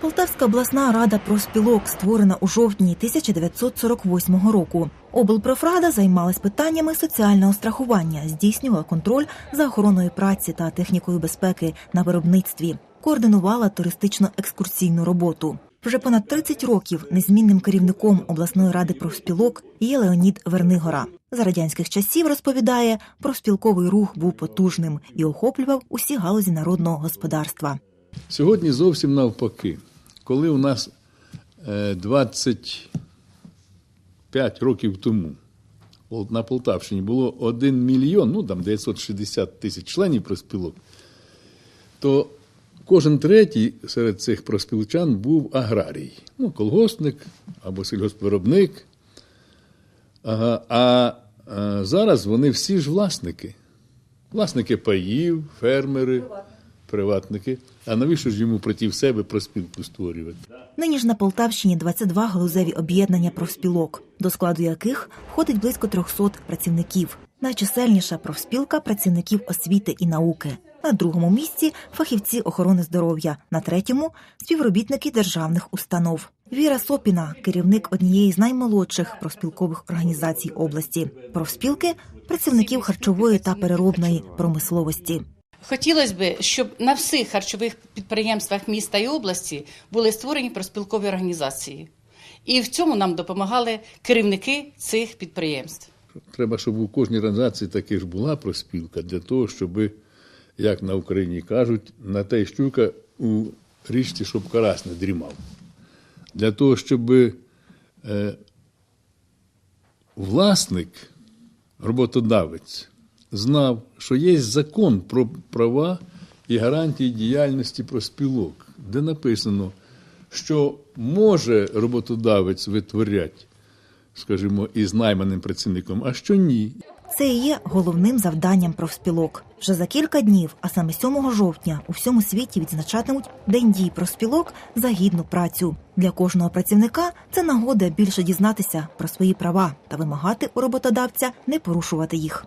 Полтавська обласна рада профспілок створена у жовтні 1948 року. Облпрофрада займалась питаннями соціального страхування, здійснювала контроль за охороною праці та технікою безпеки на виробництві, координувала туристично-екскурсійну роботу. Вже понад 30 років незмінним керівником обласної ради профспілок є Леонід Вернигора. За радянських часів розповідає, профспілковий рух був потужним і охоплював усі галузі народного господарства. Сьогодні зовсім навпаки. Коли у нас е, 25 років тому на Полтавщині було 1 мільйон, ну там 960 тисяч членів проспілок, то кожен третій серед цих проспілчан був аграрій. Ну, колгоспник або сільгоспвиробник. Ага. А, а зараз вони всі ж власники. Власники паїв, фермери, приватники. А навіщо ж йому проти себе проспілку створювати? Нині ж на Полтавщині 22 галузеві об'єднання профспілок, до складу яких входить близько 300 працівників. Найчисельніша профспілка працівників освіти і науки. На другому місці фахівці охорони здоров'я, на третьому співробітники державних установ. Віра Сопіна, керівник однієї з наймолодших профспілкових організацій області. Профспілки працівників харчової та переробної промисловості. Хотілося б, щоб на всіх харчових підприємствах міста і області були створені проспілкові організації. І в цьому нам допомагали керівники цих підприємств. Треба, щоб у кожній організації таки ж була проспілка для того, щоб, як на Україні кажуть, на те щука у річці, щоб карась не дрімав. Для того, щоб е, власник, роботодавець, знав, що є закон про права і гарантії діяльності проспілок, де написано, що може роботодавець витворяти, скажімо, із найманим працівником, а що ні. Це і є головним завданням профспілок. Вже за кілька днів, а саме 7 жовтня, у всьому світі відзначатимуть День дій профспілок за гідну працю. Для кожного працівника це нагода більше дізнатися про свої права та вимагати у роботодавця не порушувати їх.